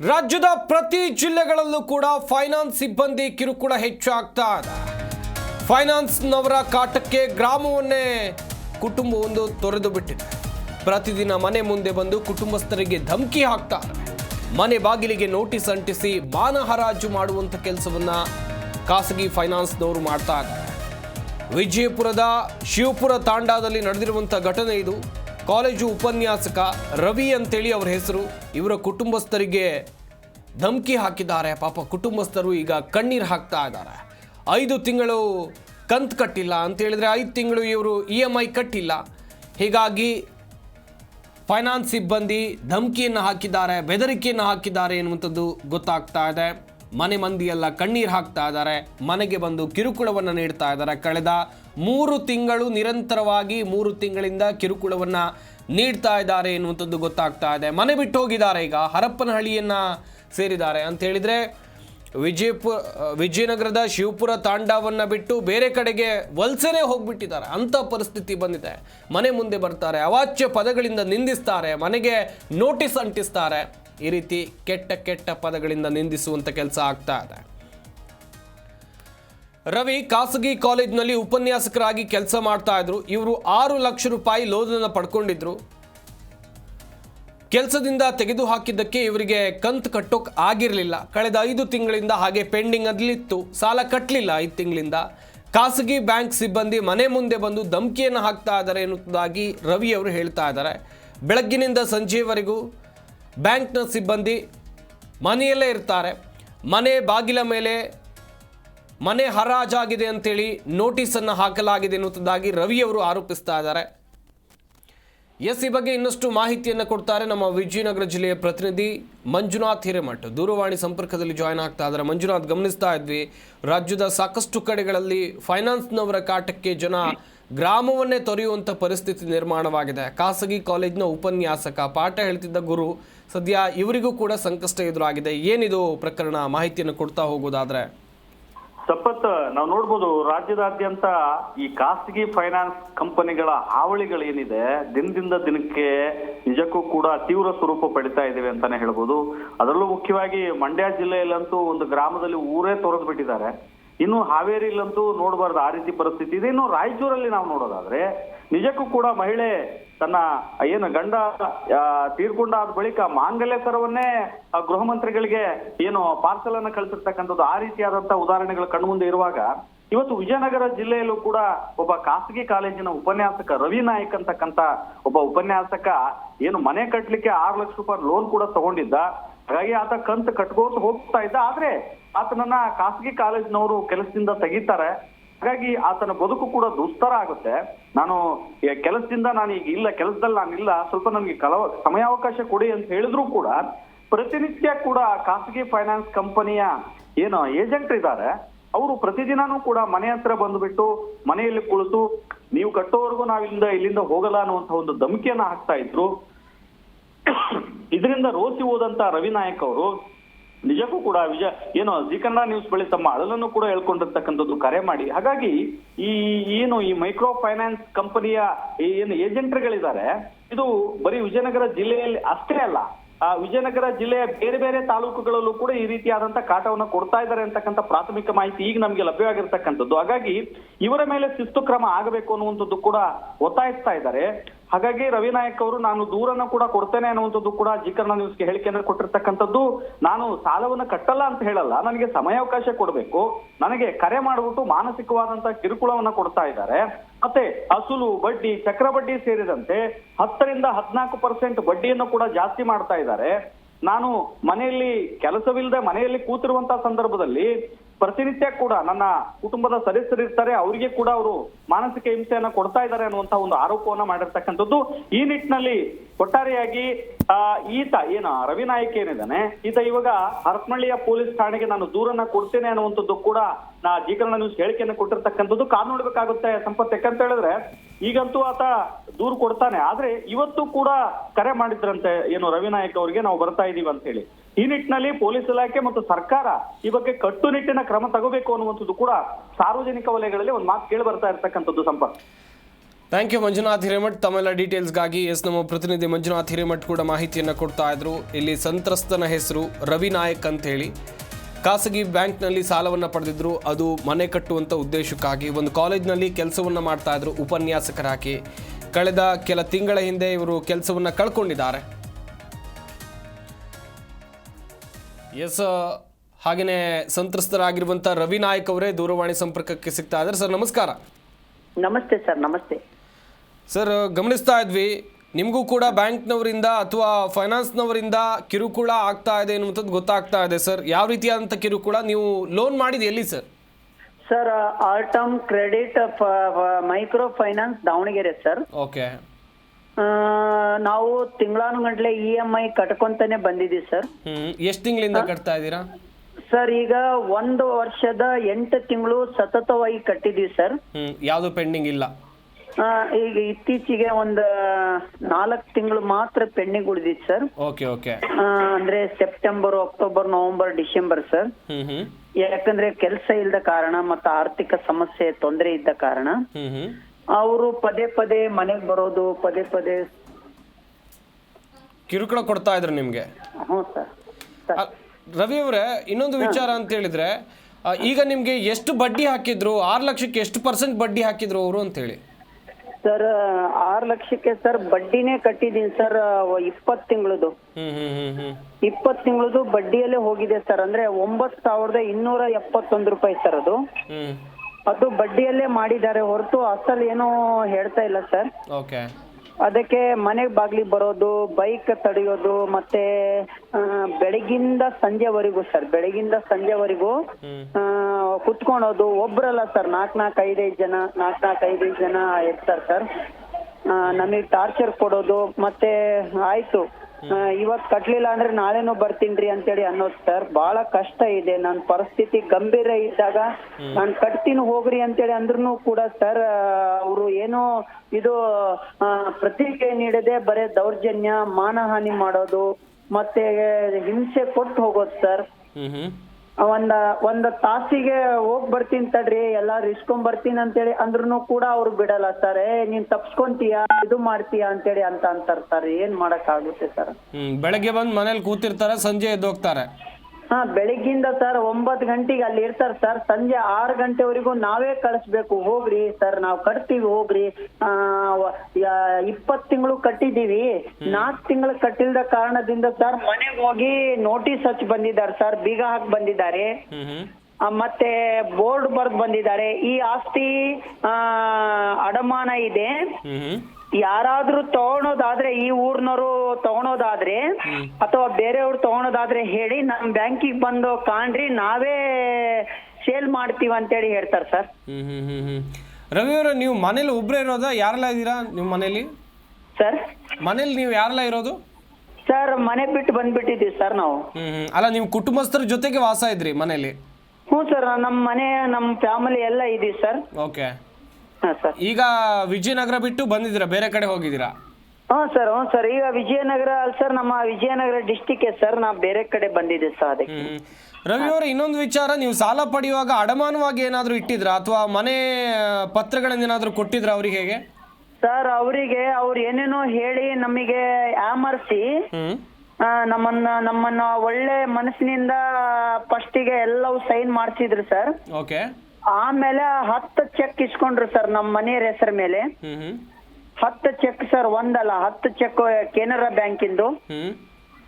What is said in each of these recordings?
ರಾಜ್ಯದ ಪ್ರತಿ ಜಿಲ್ಲೆಗಳಲ್ಲೂ ಕೂಡ ಫೈನಾನ್ಸ್ ಸಿಬ್ಬಂದಿ ಕಿರುಕುಳ ಹೆಚ್ಚಾಗ್ತಾ ಇದೆ. ಫೈನಾನ್ಸ್ನವರ ಕಾಟಕ್ಕೆ ಗ್ರಾಮವನ್ನೇ ಕುಟುಂಬವೊಂದು ತೊರೆದು ಬಿಟ್ಟಿದೆ. ಪ್ರತಿದಿನ ಮನೆ ಮುಂದೆ ಬಂದು ಕುಟುಂಬಸ್ಥರಿಗೆ ಧಮಕಿ ಹಾಕ್ತಾರೆ ಮನೆ ಬಾಗಿಲಿಗೆ ನೋಟಿಸ್ ಅಂಟಿಸಿ ಮಾನ ಹರಾಜು ಮಾಡುವಂಥ ಕೆಲಸವನ್ನ ಖಾಸಗಿ ಫೈನಾನ್ಸ್ನವರು ಮಾಡ್ತಾ ಇದ್ದಾರೆ. ವಿಜಯಪುರದ ಶಿವಪುರ ತಾಂಡಾದಲ್ಲಿ ನಡೆದಿರುವಂಥ ಘಟನೆ ಇದು. ಕಾಲೇಜು ಉಪನ್ಯಾಸಕ ರವಿ ಅಂತೇಳಿ ಅವರ ಹೆಸರು. ಇವರ ಕುಟುಂಬಸ್ಥರಿಗೆ ಧಮಕಿ ಹಾಕಿದ್ದಾರೆ. ಪಾಪ ಕುಟುಂಬಸ್ಥರು ಈಗ ಕಣ್ಣೀರು ಹಾಕ್ತಾ ಇದ್ದಾರೆ. ಐದು ತಿಂಗಳು ಕಂತು ಕಟ್ಟಿಲ್ಲ ಅಂತ ಹೇಳಿದ್ರೆ ಐದು ತಿಂಗಳು ಇವರು ಇ ಎಂ ಐ ಕಟ್ಟಿಲ್ಲ. ಹೀಗಾಗಿ ಫೈನಾನ್ಸ್ ಸಿಬ್ಬಂದಿ ಧಮಕಿಯನ್ನು ಹಾಕಿದ್ದಾರೆ, ಬೆದರಿಕೆಯನ್ನು ಹಾಕಿದ್ದಾರೆ ಎನ್ನುವಂಥದ್ದು ಗೊತ್ತಾಗ್ತಾ ಇದೆ. ಮನೆ ಮಂದಿಯೆಲ್ಲ ಕಣ್ಣೀರು ಹಾಕ್ತಾ ಇದ್ದಾರೆ. ಮನೆಗೆ ಬಂದು ಕಿರುಕುಳವನ್ನು ನೀಡ್ತಾ ಇದ್ದಾರೆ. ಕಳೆದ ಮೂರು ತಿಂಗಳು ನಿರಂತರವಾಗಿ ಮೂರು ತಿಂಗಳಿಂದ ಕಿರುಕುಳವನ್ನು ನೀಡ್ತಾ ಇದ್ದಾರೆ ಎನ್ನುವಂಥದ್ದು ಗೊತ್ತಾಗ್ತಾ ಇದೆ. ಮನೆ ಬಿಟ್ಟು ಹೋಗಿದ್ದಾರೆ ಈಗ. ಹರಪ್ಪನಹಳ್ಳಿಯನ್ನು ಸೇರಿದ್ದಾರೆ. ಅಂತ ಹೇಳಿದರೆ ವಿಜಯಪುರ ವಿಜಯನಗರದ ಶಿವಪುರ ತಾಂಡವನ್ನು ಬಿಟ್ಟು ಬೇರೆ ಕಡೆಗೆ ವಲಸೆನೇ ಹೋಗ್ಬಿಟ್ಟಿದ್ದಾರೆ. ಅಂಥ ಪರಿಸ್ಥಿತಿ ಬಂದಿದೆ. ಮನೆ ಮುಂದೆ ಬರ್ತಾರೆ. ಅವಾಚ್ಯ ಪದಗಳಿಂದ ನಿಂದಿಸ್ತಾರೆ. ಮನೆಗೆ ನೋಟಿಸ್ ಅಂಟಿಸ್ತಾರೆ. ಈ ರೀತಿ ಕೆಟ್ಟ ಕೆಟ್ಟ ಪದಗಳಿಂದ ನಿಂದಿಸುವಂಥ ಕೆಲಸ ಆಗ್ತಾ ಇದೆ. ರವಿ ಖಾಸಗಿ ಕಾಲೇಜ್ನಲ್ಲಿ ಉಪನ್ಯಾಸಕರಾಗಿ ಕೆಲಸ ಮಾಡ್ತಾ ಇದ್ರು. ಇವರು ಆರು ಲಕ್ಷ ರೂಪಾಯಿ ಲೋನನ್ನು ಪಡ್ಕೊಂಡಿದ್ರು. ಕೆಲಸದಿಂದ ತೆಗೆದು ಹಾಕಿದ್ದಕ್ಕೆ ಇವರಿಗೆ ಕಂತು ಕಟ್ಟೋಕ್ ಆಗಿರಲಿಲ್ಲ. ಕಳೆದ ಐದು ತಿಂಗಳಿಂದ ಹಾಗೆ ಪೆಂಡಿಂಗ್ ಅದಲಿತ್ತು. ಸಾಲ ಕಟ್ಟಲಿಲ್ಲ ಐದು ತಿಂಗಳಿಂದ. ಖಾಸಗಿ ಬ್ಯಾಂಕ್ ಸಿಬ್ಬಂದಿ ಮನೆ ಮುಂದೆ ಬಂದು ಧಮಕಿಯನ್ನು ಹಾಕ್ತಾ ಇದ್ದಾರೆ ಎನ್ನುವುದಾಗಿ ರವಿ ಅವರು ಹೇಳ್ತಾ ಇದ್ದಾರೆ. ಬೆಳಗ್ಗಿನಿಂದ ಸಂಜೆಯವರೆಗೂ ಬ್ಯಾಂಕ್ನ ಸಿಬ್ಬಂದಿ ಮನೆಯಲ್ಲೇ ಇರ್ತಾರೆ. ಮನೆ ಬಾಗಿಲ ಮೇಲೆ ಮನೆ ಹರಾಜಾಗಿದೆ ಅಂತೇಳಿ ನೋಟಿಸನ್ನು ಹಾಕಲಾಗಿದೆ ಎನ್ನುವುದಾಗಿ ರವಿ ಅವರು ಆರೋಪಿಸ್ತಾ ಇದ್ದಾರೆ. ಎಸ್ ಈ ಬಗ್ಗೆ ಇನ್ನಷ್ಟು ಮಾಹಿತಿಯನ್ನು ಕೊಡ್ತಾರೆ ನಮ್ಮ ವಿಜಯನಗರ ಜಿಲ್ಲೆಯ ಪ್ರತಿನಿಧಿ ಮಂಜುನಾಥ್ ಹಿರೇಮಠ. ದೂರವಾಣಿ ಸಂಪರ್ಕದಲ್ಲಿ ಜಾಯ್ನ್ ಆಗ್ತಾ ಇದ್ದಾರೆ. ಮಂಜುನಾಥ್, ಗಮನಿಸ್ತಾ ಇದ್ವಿ. ರಾಜ್ಯದ ಸಾಕಷ್ಟು ಕಡೆಗಳಲ್ಲಿ ಫೈನಾನ್ಸ್ನವರ ಕಾಟಕ್ಕೆ ಜನ ಗ್ರಾಮವನ್ನೇ ತೊರೆಯುವಂಥ ಪರಿಸ್ಥಿತಿ ನಿರ್ಮಾಣವಾಗಿದೆ. ಖಾಸಗಿ ಕಾಲೇಜಿನ ಉಪನ್ಯಾಸಕ ಪಾಠ ಹೇಳ್ತಿದ್ದ ಗುರು, ಸದ್ಯ ಇವರಿಗೂ ಕೂಡ ಸಂಕಷ್ಟ ಎದುರಾಗಿದೆ. ಏನಿದು ಪ್ರಕರಣ? ಮಾಹಿತಿಯನ್ನು ಕೊಡ್ತಾ ಹೋಗೋದಾದ್ರೆ. ಸಪತ್ ನಾವು ನೋಡ್ಬೋದು, ರಾಜ್ಯದಾದ್ಯಂತ ಈ ಖಾಸಗಿ ಫೈನಾನ್ಸ್ ಕಂಪನಿಗಳ ಹಾವಳಿಗಳೇನಿದೆ ದಿನದಿಂದ ದಿನಕ್ಕೆ ನಿಜಕ್ಕೂ ಕೂಡ ತೀವ್ರ ಸ್ವರೂಪ ಪಡಿತಾ ಇದ್ದೇವೆ ಅಂತಾನೆ ಹೇಳ್ಬೋದು. ಅದರಲ್ಲೂ ಮುಖ್ಯವಾಗಿ ಮಂಡ್ಯ ಜಿಲ್ಲೆಯಲ್ಲಂತೂ ಒಂದು ಗ್ರಾಮದಲ್ಲಿ ಊರೇ ತೊರೆದು ಬಿಟ್ಟಿದ್ದಾರೆ. ಇನ್ನು ಹಾವೇರಿಲಂತೂ ನೋಡಬಾರ್ದು ಆ ರೀತಿ ಪರಿಸ್ಥಿತಿ ಇದೆ. ಇನ್ನು ರಾಯಚೂರಲ್ಲಿ ನಾವು ನೋಡೋದಾದ್ರೆ, ನಿಜಕ್ಕೂ ಕೂಡ ಮಹಿಳೆ ತನ್ನ, ಏನು ಗಂಡ ತೀರ್ಕೊಂಡ ಆದ ಬಳಿಕ ಮಾಂಗಲ್ಯ ಸರವನ್ನೇ ಗೃಹ ಮಂತ್ರಿಗಳಿಗೆ ಏನು ಪಾರ್ಸಲ್ ಅನ್ನ ಕಳಿಸಿರ್ತಕ್ಕಂಥದ್ದು ಆ ರೀತಿಯಾದಂತ ಉದಾಹರಣೆಗಳು ಕಣ್ಮುಂದೆ ಇರುವಾಗ, ಇವತ್ತು ವಿಜಯನಗರ ಜಿಲ್ಲೆಯಲ್ಲೂ ಕೂಡ ಒಬ್ಬ ಖಾಸಗಿ ಕಾಲೇಜಿನ ಉಪನ್ಯಾಸಕ, ರವಿ ನಾಯಕ್ ಅಂತಕ್ಕಂತ ಒಬ್ಬ ಉಪನ್ಯಾಸಕ ಏನು ಮನೆ ಕಟ್ಟಲಿಕ್ಕೆ ಆರು ಲಕ್ಷ ರೂಪಾಯಿ ಲೋನ್ ಕೂಡ ತಗೊಂಡಿದ್ದ. ಹಾಗಾಗಿ ಆತ ಕಂತು ಕಟ್ಕೋತ ಹೋಗ್ತಾ ಇದ್ದ. ಆದ್ರೆ ಆತನನ್ನ ಖಾಸಗಿ ಕಾಲೇಜ್ನವರು ಕೆಲಸದಿಂದ ತೆಗಿತಾರೆ. ಹಾಗಾಗಿ ಆತನ ಬದುಕು ಕೂಡ ದುಸ್ತರ ಆಗುತ್ತೆ. ನಾನು ಕೆಲಸದಿಂದ ನಾನು ಈಗ ಇಲ್ಲ, ಕೆಲಸದಲ್ಲಿ ನಾನು ಇಲ್ಲ, ಸ್ವಲ್ಪ ನನಗೆ ಕಲ, ಸಮಯಾವಕಾಶ ಕೊಡಿ ಅಂತ ಹೇಳಿದ್ರು ಕೂಡ ಪ್ರತಿನಿತ್ಯ ಕೂಡ ಖಾಸಗಿ ಫೈನಾನ್ಸ್ ಕಂಪನಿಯ ಏನು ಏಜೆಂಟ್ ಇದ್ದಾರೆ. ಅವರು ಪ್ರತಿದಿನಾನೂ ಕೂಡ ಮನೆ ಹತ್ರ ಬಂದ್ಬಿಟ್ಟು ಮನೆಯಲ್ಲಿ ಕುಳಿತು, ನೀವು ಕಟ್ಟೋವರೆಗೂ ನಾವಿಲ್ಲಿಂದ ಇಲ್ಲಿಂದ ಹೋಗಲ್ಲ ಅನ್ನುವಂತ ಒಂದು ಧಮಕಿಯನ್ನ ಹಾಕ್ತಾ ಇದ್ರು. ಇದರಿಂದ ರೋಸಿ ಹೋದಂತ ರವಿ ನಾಯಕ್ ಅವರು, ನಿಜಕ್ಕೂ ಕೂಡ ವಿಜಯ ಏನು, ಜಿ ಕನ್ನಡ ನ್ಯೂಸ್ ಬಳಿ ತಮ್ಮ ಅಳಲನ್ನು ಕೂಡ ಹೇಳ್ಕೊಂಡಿರ್ತಕ್ಕಂಥದ್ದು ಕರೆ ಮಾಡಿ. ಹಾಗಾಗಿ ಈ, ಏನು, ಈ ಮೈಕ್ರೋ ಫೈನಾನ್ಸ್ ಕಂಪನಿಯ ಏನು ಏಜೆಂಟ್ಗಳಿದ್ದಾರೆ ಇದು ಬರೀ ವಿಜಯನಗರ ಜಿಲ್ಲೆಯಲ್ಲಿ ಅಷ್ಟೇ ಅಲ್ಲ ವಿಜಯನಗರ ಜಿಲ್ಲೆಯ ಬೇರೆ ಬೇರೆ ತಾಲೂಕುಗಳಲ್ಲೂ ಕೂಡ ಈ ರೀತಿಯಾದಂತಹ ಕಾಟವನ್ನು ಕೊಡ್ತಾ ಇದ್ದಾರೆ ಅಂತಕ್ಕಂಥ ಪ್ರಾಥಮಿಕ ಮಾಹಿತಿ ಈಗ ನಮಗೆ ಲಭ್ಯವಾಗಿರ್ತಕ್ಕಂಥದ್ದು. ಹಾಗಾಗಿ ಇವರ ಮೇಲೆ ಶಿಸ್ತು ಕ್ರಮ ಆಗಬೇಕು ಅನ್ನುವಂಥದ್ದು ಕೂಡ ಒತ್ತಾಯಿಸ್ತಾ ಇದ್ದಾರೆ. ಹಾಗಾಗಿ ರವಿ ನಾಯಕ್ ಅವರು, ನಾನು ದೂರನ್ನು ಕೂಡ ಕೊಡ್ತೇನೆ ಅನ್ನುವಂಥದ್ದು ಕೂಡ ಜೀಕರಣ ನ್ಯೂಸ್ಗೆ ಹೇಳಿಕೆಯನ್ನು ಕೊಟ್ಟಿರ್ತಕ್ಕಂಥದ್ದು. ನಾನು ಸಾಲವನ್ನ ಕಟ್ಟಲ್ಲ ಅಂತ ಹೇಳಲ್ಲ, ನನಗೆ ಸಮಯಾವಕಾಶ ಕೊಡಬೇಕು. ನನಗೆ ಕರೆ ಮಾಡಿಬಿಟ್ಟು ಮಾನಸಿಕವಾದಂತಹ ಕಿರುಕುಳವನ್ನ ಕೊಡ್ತಾ ಇದ್ದಾರೆ. ಮತ್ತೆ ಅಸುಲು, ಬಡ್ಡಿ ಚಕ್ರ ಬಡ್ಡಿ ಸೇರಿದಂತೆ ಹತ್ತರಿಂದ ಹದಿನಾಲ್ಕು ಪರ್ಸೆಂಟ್ ಬಡ್ಡಿಯನ್ನು ಕೂಡ ಜಾಸ್ತಿ ಮಾಡ್ತಾ ಇದ್ದಾರೆ. ನಾನು ಮನೆಯಲ್ಲಿ ಕೆಲಸವಿಲ್ಲದೆ ಮನೆಯಲ್ಲಿ ಕೂತಿರುವಂತಹ ಸಂದರ್ಭದಲ್ಲಿ ಪ್ರತಿನಿತ್ಯ ಕೂಡ ನನ್ನ ಕುಟುಂಬದ ಸದಸ್ಯರು ಇರ್ತಾರೆ, ಅವರಿಗೆ ಕೂಡ ಅವರು ಮಾನಸಿಕ ಹಿಂಸೆಯನ್ನು ಕೊಡ್ತಾ ಇದ್ದಾರೆ ಅನ್ನುವಂತಹ ಒಂದು ಆರೋಪವನ್ನ ಮಾಡಿರ್ತಕ್ಕಂಥದ್ದು. ಈ ನಿಟ್ಟಿನಲ್ಲಿ ಒಟ್ಟಾರೆಯಾಗಿ ಈತ, ಏನು ರವಿ ನಾಯಕ್ ಏನಿದ್ದಾನೆ, ಈತ ಇವಾಗ ಹರಪನಹಳ್ಳಿಯ ಪೊಲೀಸ್ ಠಾಣೆಗೆ ನಾನು ದೂರನ್ನ ಕೊಡ್ತೇನೆ ಅನ್ನುವಂಥದ್ದು ಕೂಡ ನಾ ಜೀಕರಣ ನ್ಯೂಸ್ ಹೇಳಿಕೆಯನ್ನು ಕೊಟ್ಟಿರ್ತಕ್ಕಂಥದ್ದು ಕಾದ್ ನೋಡ್ಬೇಕಾಗುತ್ತೆ ಸಂಪತ್ ಯಾಕಂತ ಹೇಳಿದ್ರೆ, ಈಗಂತೂ ಆತ ದೂರು ಕೊಡ್ತಾನೆ. ಆದ್ರೆ ಇವತ್ತು ಕೂಡ ಕರೆ ಮಾಡಿದ್ರಂತೆ ಏನು ರವಿ ನಾಯಕ್ ಅವರಿಗೆ ನಾವು ಬರ್ತಾ ಇದೀವಿ ಅಂತ ಹೇಳಿ. ಈ ನಿಟ್ಟಿನಲ್ಲಿ ಪೊಲೀಸ್ ಇಲಾಖೆ ಮತ್ತು ಸರ್ಕಾರ ಈ ಬಗ್ಗೆ ಕಟ್ಟುನಿಟ್ಟಿನ ಕ್ರಮ ತಗೋಬೇಕು ಅನ್ನುವಂಥದ್ದು ಕೂಡ ಸಾರ್ವಜನಿಕ ವಲಯಗಳಲ್ಲಿ ಒಂದು ಮಾತು ಕೇಳಿ ಬರ್ತಾ ಇರ್ತಕ್ಕಂಥದ್ದು Sampath. Thank you Manjunath Hiremath. ತಮ್ಮೆಲ್ಲ ಡೀಟೇಲ್ಸ್ಗಾಗಿ ಎಸ್ ನಮ್ಮ ಪ್ರತಿನಿಧಿ ಮಂಜುನಾಥ್ ಹಿರೇಮಠ್ ಕೂಡ ಮಾಹಿತಿಯನ್ನು ಕೊಡ್ತಾ ಇದ್ರು. ಇಲ್ಲಿ ಸಂತ್ರಸ್ತನ ಹೆಸರು ರವಿ ನಾಯಕ್ ಅಂತ ಹೇಳಿ. ಖಾಸಗಿ ಬ್ಯಾಂಕ್ನಲ್ಲಿ ಸಾಲವನ್ನು ಪಡೆದಿದ್ರು ಅದು ಮನೆ ಕಟ್ಟುವಂಥ ಉದ್ದೇಶಕ್ಕಾಗಿ. ಒಂದು ಕಾಲೇಜ್ನಲ್ಲಿ ಕೆಲಸವನ್ನು ಮಾಡ್ತಾ ಇದ್ರು ಉಪನ್ಯಾಸಕರಾಗಿ ಕಳೆದ ಕೆಲ ತಿಂಗಳ ಹಿಂದೆ ಇವರು ಕೆಲಸವನ್ನು ಕಳ್ಕೊಂಡಿದ್ದಾರೆ. ಎಸ್ ಹಾಗೆಯೇ ಸಂತ್ರಸ್ತರಾಗಿರುವಂಥ ರವಿ ನಾಯಕ್ ಅವರೇ ದೂರವಾಣಿ ಸಂಪರ್ಕಕ್ಕೆ ಸಿಗ್ತಾ ಇದ್ದಾರೆ. ಸರ್ ನಮಸ್ಕಾರ. ನಮಸ್ತೆ ಸರ್ ನಮಸ್ತೆ. ಸರ್ ಗಮನಿಸ್ತಾ ಇದ್ವಿ. ನಿಮಗೂ ಕೂಡ ಬ್ಯಾಂಕ್ನವರಿಂದ ಅಥವಾ ಫೈನಾನ್ಸ್ನವರಿಂದ ಕಿರುಕುಳ ಆಗ್ತಾ ಇದೆ ಅನ್ನುವಂಥದ್ದು ಗೊತ್ತಾಗ್ತಾ ಇದೆ ಸರ್. ಯಾವ ರೀತಿಯಾದಂಥ ಕಿರುಕುಳ? ನೀವು ಲೋನ್ ಮಾಡಿದ ಎಲ್ಲಿ sir? Sir Altum credit micro finance Davanagere sir. Okay. ನಾವು ತಿಂಗಳಾನುಗಂಟ್ಲೆ ಇ ಎಂ ಐ ಕಟ್ಕೊಂತಾನೆ ಬಂದಿದ್ದೀವಿ ಸರ್. ಹ್ಮ್ ಎಷ್ಟು ತಿಂಗಳಿಂದ ಕಟ್ತಾ ಇದ್ದೀರಾ? ಸರ್ ಈಗ ಒಂದು ವರ್ಷದ ಎಂಟು ತಿಂಗಳು ಸತತವಾಗಿ ಕಟ್ಟಿದೀವಿ ಸರ್. ಹ್ಮ್ ಯಾವುದು ಪೆಂಡಿಂಗ್ ಇಲ್ಲ? ಈಗ ಇತ್ತೀಚೆಗೆ ಒಂದು ನಾಲ್ಕು ತಿಂಗಳು ಮಾತ್ರ ಪೆಂಡಿಂಗ್ ಉಳಿದಿತ್ತು ಸರ್. Okay okay. ಅಂದ್ರೆ September October November December sir. ಯಾಕಂದ್ರೆ ಕೆಲಸ ಇಲ್ಲದ ಕಾರಣ ಮತ್ತೆ ಆರ್ಥಿಕ ಸಮಸ್ಯೆ ತೊಂದರೆ ಇದ್ದ ಕಾರಣ. ಅವರು ಪದೇ ಪದೇ ಮನೆಗೆ ಬರೋದು ಪದೇ ಪದೇ ಕಿರುಕುಳ ಕೊಡ್ತಾ ಇದ್ರು ನಿಮ್ಗೆ? ಹ್ಞೂ ಸರ್. ಸರ್. ರವಿ ಅವರೇ ಇನ್ನೊಂದು ವಿಚಾರ ಅಂತ ಹೇಳಿದ್ರೆ ಈಗ ನಿಮ್ಗೆ ಎಷ್ಟು ಬಡ್ಡಿ ಹಾಕಿದ್ರು ಆರು ಲಕ್ಷಕ್ಕೆ ಎಷ್ಟು ಪರ್ಸೆಂಟ್ ಬಡ್ಡಿ ಹಾಕಿದ್ರು ಅವರು ಅಂತ ಹೇಳಿ? ಸರ್ ಆರು ಲಕ್ಷಕ್ಕೆ ಸರ್ ಬಡ್ಡಿನೇ ಕಟ್ಟಿದೀನಿ ಸರ್ ಇಪ್ಪತ್ತು ತಿಂಗಳದು. ಇಪ್ಪತ್ತು ತಿಂಗಳದು ಬಡ್ಡಿಯಲ್ಲೇ ಹೋಗಿದೆ ಸರ್ ಅಂದ್ರೆ ಒಂಬತ್ತು ಸಾವಿರದ ಇನ್ನೂರ ಎಪ್ಪತ್ತೊಂದು ರೂಪಾಯಿ ಸರ್ ಅದು. ಅದು ಬಡ್ಡಿಯಲ್ಲೇ ಮಾಡಿದ್ದಾರೆ ಹೊರತು ಅಸಲ್ ಏನೋ ಹೇಳ್ತಾ ಇಲ್ಲ ಸರ್ ಓಕೆ ಅದಕ್ಕೆ ಮನೆ ಬಾಗ್ಲಿಗೆ ಬರೋದು ಬೈಕ್ ತಡೆಯೋದು ಮತ್ತೆ ಬೆಳಗಿಂದ ಸಂಜೆವರೆಗೂ ಸರ್ ಬೆಳಗಿಂದ ಸಂಜೆವರೆಗೂ ಕುತ್ಕೊಳೋದು. ಒಬ್ರಲ್ಲ ಸರ್ ನಾಲ್ಕ್ ನಾಲ್ಕ್ ಐದೈದು ಜನ ನಾಲ್ಕ್ ನಾಲ್ಕ್ ಐದೈದು ಜನ ಇರ್ತಾರೆ ಸರ್. ನಮಗೆ ಟಾರ್ಚರ್ ಕೊಡೋದು ಮತ್ತೆ ಆಯ್ತು. ಇವತ್ ಕಟ್ಲಿಲ್ಲ ಅಂದ್ರೆ ನಾಳೆನೂ ಬರ್ತೀನ್ರಿ ಅಂತೇಳಿ ಅನ್ನೋದು ಸರ್. ಬಹಳ ಕಷ್ಟ ಇದೆ. ನನ್ನ ಪರಿಸ್ಥಿತಿ ಗಂಭೀರ ಇದ್ದಾಗ ನಾನ್ ಕಟ್ತೀನಿ ಹೋಗ್ರಿ ಅಂತೇಳಿ ಅಂದ್ರೂ ಕೂಡ ಸರ್ ಅವರು ಏನೋ ಇದು ಪ್ರತಿಕ್ರಿಯೆ ನೀಡದೆ ಬರೇ ದೌರ್ಜನ್ಯ ಮಾನಹಾನಿ ಮಾಡೋದು ಮತ್ತೆ ಹಿಂಸೆ ಕೊಟ್ಟು ಹೋಗೋದು ಸರ್. ಒಂದ, ಒಂದ್ ತಾಸಿಗೆ ಹೋಗ್ ಬರ್ತೀನಿ ತಡ್ರಿ, ಎಲ್ಲಾ ಇಸ್ಕೊಂಡ್ ಬರ್ತೀನಿ ಅಂತೇಳಿ ಅಂದ್ರೂ ಕೂಡ ಅವ್ರು ಬಿಡಲ್ಲ ಸರ್. ನೀನ್ ತಪ್ಸ್ಕೊಂತೀಯ, ಇದು ಮಾಡ್ತೀಯ ಅಂತೇಳಿ ಅಂತ ಅಂತಾರ ಏನ್ ಮಾಡಕ್ ಆಗುತ್ತೆ ಸರ್? ಹ್ಮ್, ಬೆಳಗ್ಗೆ ಬಂದ್ ಮನೇಲಿ ಕೂತಿರ್ತಾರೆ, ಸಂಜೆ ಎದ್ದು ಹೋಗ್ತಾರೆ. ಹಾ ಬೆಳಿಗ್ಗಿಂದ ಸರ್ ಒಂಬತ್ ಗಂಟೆಗೆ ಅಲ್ಲಿ ಇರ್ತಾರ ಸರ್ ಸಂಜೆ ಆರ್ ಗಂಟೆವರೆಗೂ ನಾವೇ ಕಳಿಸ್ಬೇಕು. ಹೋಗ್ರಿ ಸರ್ ನಾವ್ ಕಟ್ತೀವಿ ಹೋಗ್ರಿ. ಆ ಇಪ್ಪತ್ ತಿಂಗಳು ಕಟ್ಟಿದೀವಿ ನಾಲ್ಕ್ ತಿಂಗಳು ಕಟ್ಟಿಲ್ದ ಕಾರಣದಿಂದ ಸರ್ ಮನೆಗೆ ಹೋಗಿ ನೋಟಿಸ್ ಹಚ್ಚಿ ಬಂದಿದ್ದಾರೆ ಸರ್ ಬೀಗ ಹಾಕಿ ಬಂದಿದ್ದಾರೆ. ಮತ್ತೆ ಬೋರ್ಡ್ ಬರ್ದ್ ಬಂದಿದ್ದಾರೆ. ಈ ಆಸ್ತಿ ಆ ಅಡಮಾನ ಇದೆ. ಹ್ಮ್. ಹ್ಮ್ ಯಾರಾದ್ರೂ ತಗೊಳೋದಾದ್ರೆ ಈ ಊರ್ನವರು ತಗೊಳೋದಾದ್ರೆ ಅಥವಾ ಬೇರೆಯವ್ರು ತಗೊಳೋದಾದ್ರೆ ಹೇಳಿ ನಮ್ ಬ್ಯಾಂಕಿಗೆ ಬಂದು ಕಾಣ್ರಿ ನಾವೇ ಸೇಲ್ ಮಾಡ್ತೀವಿ ಅಂತೇಳಿ ಹೇಳ್ತಾರೆ ಸರ್. ಹ್ಮ್ ಹ್ಮ್ ಹ್ಮ್ ಹ್ಮ್. ರವಿ ಅವರ ನೀವು ಮನೇಲಿ ಒಬ್ಬರೇ ಇರೋದಾ? ಯಾರೆಲ್ಲ ಇದ್ದೀರಾ ನಿಮ್ಮ ಮನೇಲಿ? ಸರ್? ಮನೇಲಿ ನೀವು ಯಾರೆಲ್ಲ ಇರೋದು? ಸರ್ ಮನೆ ಬಿಟ್ಟು ಬಂದ್ಬಿಟ್ಟಿದ್ದೀವಿ ಸರ್ ನಾವು. ಹ್ಮ್ ಹ್ಮ್. ಅಲ್ಲ ನೀವು ಕುಟುಂಬಸ್ಥರ ಜೊತೆಗೆ ವಾಸ ಇದ್ರಿ ಮನೇಲಿ? ಹ್ಞೂ ಸರ್ ನಮ್ಮ ಮನೆ ನಮ್ಮ ಫ್ಯಾಮಿಲಿ ಎಲ್ಲ ಇದೆ ಸರ್. ಓಕೆ. ಹಾಂ ಸರ್. ಈಗ ವಿಜಯನಗರ ಬಿಟ್ಟು ಬಂದಿದ್ದೀರಾ? ಬೇರೆ ಕಡೆ ಹೋಗಿದ್ದೀರಾ? ಹ್ಞೂ ಸರ್ ಹ್ಞೂ ಸರ್. ಈಗ ವಿಜಯನಗರ ಅಲ್ಲಿ ಸರ್ ನಮ್ಮ ವಿಜಯನಗರ ಡಿಸ್ಟಿಕ್ ಸರ್ ನಾವು ಬೇರೆ ಕಡೆ ಬಂದಿದ್ದೀವಿ ಸರ್ ಅದಕ್ಕೆ. ಹ್ಮ್ ರವಿ ಅವರೇ ಇನ್ನೊಂದು ವಿಚಾರ. ನೀವು ಸಾಲ ಪಡೆಯುವಾಗ ಅಡಮಾನವಾಗಿ ಏನಾದರೂ ಇಟ್ಟಿದ್ರಾ? ಅಥವಾ ಮನೆ ಪತ್ರಗಳನ್ನೇನಾದರೂ ಕೊಟ್ಟಿದ್ರಾ ಅವ್ರಿಗೆ ಹೇಗೆ? ಸರ್ ಅವರಿಗೆ ಅವ್ರು ಏನೇನೋ ಹೇಳಿ ನಮಗೆ ಆಮರ್ಸಿ ಹ್ಮ್. ಆ, ನಮ್ಮನ್ನ ನಮ್ಮನ್ನ ಒಳ್ಳೆ ಮನಸ್ಸಿನಿಂದ ಫಸ್ಟಿಗೆ ಎಲ್ಲವೂ ಸೈನ್ ಮಾಡಿಸಿದ್ರು ಸರ್ ಓಕೆ ಆಮೇಲೆ ಹತ್ತು ಚೆಕ್ ಇಸ್ಕೊಂಡ್ರು ಸರ್ ನಮ್ಮ ಮನೆಯವ್ರ ಹೆಸರ ಮೇಲೆ. ಹ್ಮ್ ಹ್ಮ್. ಹತ್ತು ಚೆಕ್ ಸರ್ ಒಂದಲ್ಲ ಹತ್ತು ಚೆಕ್ ಕೆನರಾ ಬ್ಯಾಂಕಿಂದು. ಹ್ಮ್.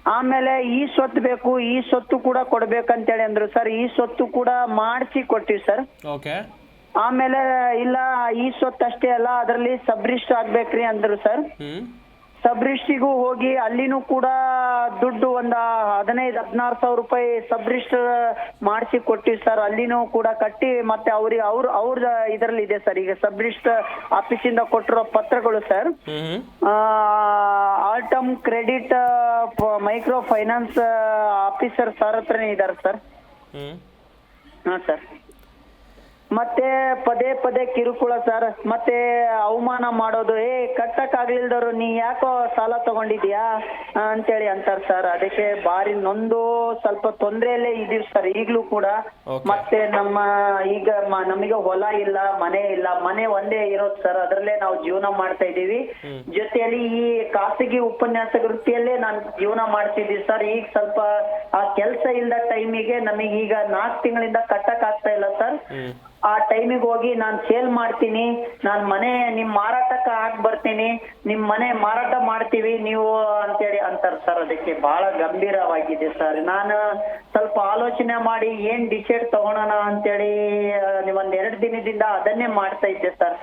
ಆಮೇಲೆ ಈ ಸ್ವತ್ತು ಬೇಕು ಈ ಸ್ವತ್ತು ಕೂಡ ಕೊಡ್ಬೇಕಂತೇಳಿ ಅಂದ್ರು ಸರ್ ಈ ಸ್ವತ್ತು ಕೂಡ ಮಾಡಿಸಿ ಕೊಟ್ಟಿವಿ ಸರ್ ಓಕೆ ಆಮೇಲೆ ಇಲ್ಲ ಈ ಸ್ವತ್ತು ಅಷ್ಟೇ ಅಲ್ಲ ಅದರಲ್ಲಿ ಸಬ್ರಿಸ್ಟ್ ಆಗ್ಬೇಕ್ರಿ ಅಂದ್ರು ಸರ್ ಹ್ಮ್. ಸಬ್ರಿಸ್ಟಿಗೂ ಹೋಗಿ ಅಲ್ಲಿನೂ ಕೂಡ ದುಡ್ಡು ಒಂದ ಹದಿನೈದು ಹದಿನಾರು ಸಾವಿರ ರೂಪಾಯಿ ಸಬ್ರಿಸ್ಟ್ ಮಾಡಿಸಿ ಕೊಟ್ಟಿವಿ ಸರ್. ಅಲ್ಲಿನೂ ಕೂಡ ಕಟ್ಟಿ ಮತ್ತೆ ಅವ್ರಿಗೆ ಅವ್ರ ಅವ್ರ ಇದರಲ್ಲಿ ಇದೆ ಸರ್. ಈಗ ಸಬ್ರಿಸ್ಟ್ ಆಫೀಸಿಂದ ಕೊಟ್ಟಿರೋ ಪತ್ರಗಳು sir. Altum credit micro finance officer sir ಹತ್ರನೇ ಇದ್ದಾರೆ ಸರ್. ಹಾ ಸರ್. ಮತ್ತೆ ಪದೇ ಪದೇ ಕಿರುಕುಳ ಸರ್ ಮತ್ತೆ ಅವಮಾನ ಮಾಡೋದು. ಏ ಕಟ್ಟಕ್ ಆಗ್ಲಿಲ್ದವ್ರು ನೀ ಯಾಕೋ ಸಾಲ ತಗೊಂಡಿದ್ಯಾ? ಅಂತೇಳಿ ಅಂತಾರ ಸರ್ ಅದಕ್ಕೆ ಬಾರಿ ನೊಂದು ಸ್ವಲ್ಪ ತೊಂದರೆಯಲ್ಲೇ ಇದೀವಿ ಸರ್ ಈಗ್ಲೂ ಕೂಡ. ಮತ್ತೆ ನಮ್ಮ ಈಗ ನಮಗೆ ಹೊಲ ಇಲ್ಲ ಮನೆ ಇಲ್ಲ. ಮನೆ ಒಂದೇ ಇರೋದು ಸರ್ ಅದ್ರಲ್ಲೇ ನಾವು ಜೀವನ ಮಾಡ್ತಾ ಇದೀವಿ ಜೊತೆಯಲ್ಲಿ ಈ ಖಾಸಗಿ ಉಪನ್ಯಾಸ ವೃತ್ತಿಯಲ್ಲೇ ನಾನು ಜೀವನ ಮಾಡ್ತಿದ್ದೀವಿ ಸರ್ ಈಗ ಸ್ವಲ್ಪ ಆ ಕೆಲಸ ಇಲ್ದ ಟೈಮಿಗೆ ನಮಗೆ ಈಗ ನಾಲ್ಕು ತಿಂಗಳಿಂದ ಕಟ್ಟಕ್ ಆಗ್ತಾ ಇಲ್ಲ ಸರ್ ಆ ಟೈಮಿಗೆ ಹೋಗಿ ನಾನು ಸೇಲ್ ಮಾಡ್ತೀನಿ, ನಾನು ಮನೆ ನಿಮ್ ಮಾರಾಟಕ್ಕೆ ಹಾಕಿ ಬರ್ತೀನಿ, ನಿಮ್ ಮನೆ ಮಾರಾಟ ಮಾಡ್ತೀವಿ, ನೀವು ಅಂತೇಳಿ ಅಂತಾರೆ ಸರ್ ಅದಕ್ಕೆ ಬಹಳ ಗಂಭೀರವಾಗಿದೆ ಸರ್ ನಾನು ಸ್ವಲ್ಪ ಆಲೋಚನೆ ಮಾಡಿ ಏನ್ ಡಿಸೈಡ್ ತಗೋಣ ಅಂತೇಳಿ ಒಂದ್ ಎರಡು ದಿನದಿಂದ ಅದನ್ನೇ ಮಾಡ್ತಾ ಇದ್ದೆ ಸರ್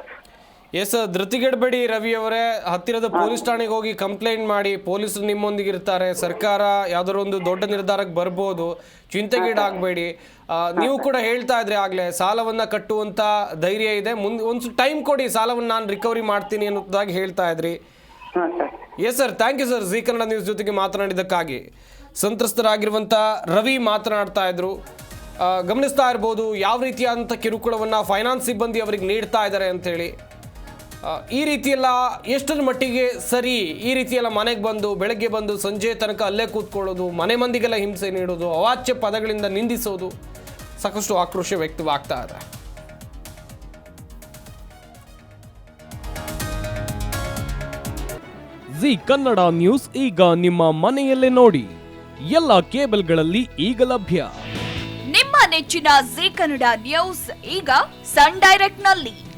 ಎಸ್ ಧೃತಿಗೆಡಬೇಡಿ ರವಿ ಅವರೇ ಹತ್ತಿರದ ಪೊಲೀಸ್ ಠಾಣೆಗೆ ಹೋಗಿ ಕಂಪ್ಲೇಂಟ್ ಮಾಡಿ ಪೊಲೀಸರು ನಿಮ್ಮೊಂದಿಗೆ ಇರ್ತಾರೆ ಸರ್ಕಾರ ಯಾವ್ದಾದ್ರು ಒಂದು ದೊಡ್ಡ ನಿರ್ಧಾರಕ್ಕೆ ಬರ್ಬೋದು ಚಿಂತೆಗೀಡಾಗಬೇಡಿ. ನೀವು ಕೂಡ ಹೇಳ್ತಾ ಇದ್ರಿ ಆಗ್ಲೇ ಸಾಲವನ್ನ ಕಟ್ಟುವಂತ ಧೈರ್ಯ ಇದೆ ಮುಂದೆ ಒಂದು ಟೈಮ್ ಕೊಡಿ ಸಾಲವನ್ನು ನಾನು ರಿಕವರಿ ಮಾಡ್ತೀನಿ ಅನ್ನೋದಾಗಿ ಹೇಳ್ತಾ ಇದ್ರಿ. Yes sir thank you sir Zee Kannada news ಜೊತೆಗೆ ಮಾತನಾಡಿದ್ದಕ್ಕಾಗಿ. ಸಂತ್ರಸ್ತರಾಗಿರುವಂಥ ರವಿ ಮಾತನಾಡ್ತಾ ಇದ್ರು. ಗಮನಿಸ್ತಾ ಇರ್ಬೋದು ಯಾವ ರೀತಿಯಾದಂಥ ಕಿರುಕುಳವನ್ನು ಫೈನಾನ್ಸ್ ಸಿಬ್ಬಂದಿ ಅವರಿಗೆ ನೀಡ್ತಾ ಇದ್ದಾರೆ ಅಂತೇಳಿ ಆ, ಈ ರೀತಿಯೆಲ್ಲ ಎಷ್ಟರ ಮಟ್ಟಿಗೆ ಸರಿ ಈ ರೀತಿಯೆಲ್ಲ ಮನೆಗೆ ಬಂದು ಬೆಳಗ್ಗೆ ಬಂದು ಸಂಜೆ ತನಕ ಅಲ್ಲೇ ಕೂತ್ಕೊಳ್ಳೋದು ಮನೆ ಮಂದಿಗೆಲ್ಲ ಹಿಂಸೆ ನೀಡೋದು ಅವಾಚ್ಯ ಪದಗಳಿಂದ ನಿಂದಿಸೋದು ಸಾಕಷ್ಟು ಆಕ್ರೋಶ ವ್ಯಕ್ತವಾಗ್ತಾ ಇದೆ. ಜಿ ಕನ್ನಡ ನ್ಯೂಸ್ ಈಗ ನಿಮ್ಮ ಮನೆಯಲ್ಲೇ ನೋಡಿ. ಎಲ್ಲ ಕೇಬಲ್ಗಳಲ್ಲಿ ಈಗ ಲಭ್ಯ. ನಿಮ್ಮ ನೆಚ್ಚಿನ ಜಿ ಕನ್ನಡ ನ್ಯೂಸ್ ಈಗ ಸನ್ ಡೈರೆಕ್ಟ್ನಲ್ಲಿ